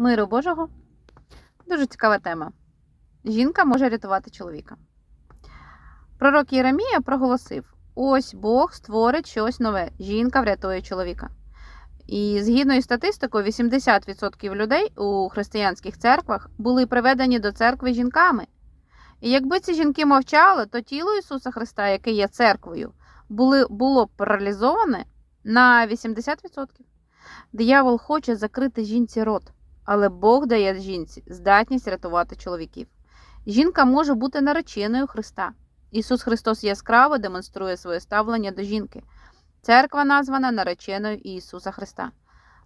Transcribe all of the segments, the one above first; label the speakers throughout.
Speaker 1: Миру Божого. Дуже цікава тема. Жінка може рятувати чоловіка. Пророк Єремія проголосив: ось Бог створить щось нове. Жінка врятує чоловіка. І згідно із статистикою, 80% людей у християнських церквах були приведені до церкви жінками. І якби ці жінки мовчали, то тіло Ісуса Христа, яке є церквою, були, було б паралізоване на 80%. Диявол хоче закрити жінці рот, але Бог дає жінці здатність рятувати чоловіків. Жінка може бути нареченою Христа. Ісус Христос яскраво демонструє своє ставлення до жінки. Церква названа нареченою Ісуса Христа.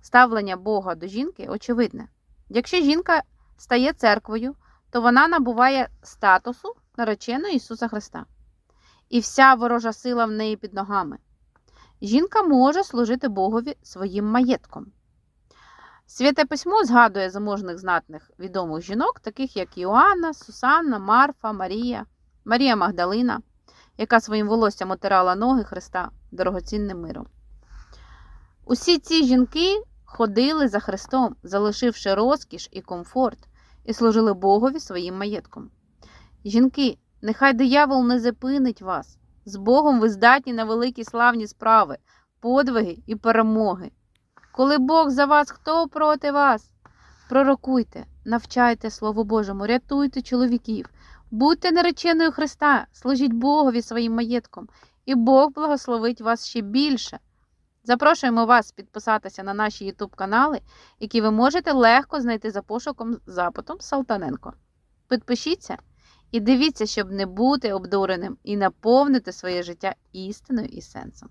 Speaker 1: Ставлення Бога до жінки очевидне. Якщо жінка стає церквою, то вона набуває статусу нареченої Ісуса Христа. І вся ворожа сила в неї під ногами. Жінка може служити Богові своїм маєтком. Святе письмо згадує заможних знатних відомих жінок, таких як Іоанна, Сусанна, Марфа, Марія, Марія Магдалина, яка своїм волоссям отирала ноги Христа дорогоцінним миром. Усі ці жінки ходили за Христом, залишивши розкіш і комфорт, і служили Богові своїм маєтком. Жінки, нехай диявол не зупинить вас. З Богом ви здатні на великі славні справи, подвиги і перемоги. Коли Бог за вас, хто проти вас? Пророкуйте, навчайте Слову Божому, рятуйте чоловіків, будьте нареченою Христа, служіть Богові своїм маєтком, і Бог благословить вас ще більше. Запрошуємо вас підписатися на наші YouTube канали, які ви можете легко знайти за пошуком запитом Салтаненко. Підпишіться і дивіться, щоб не бути обдуреним і наповнити своє життя істиною і сенсом.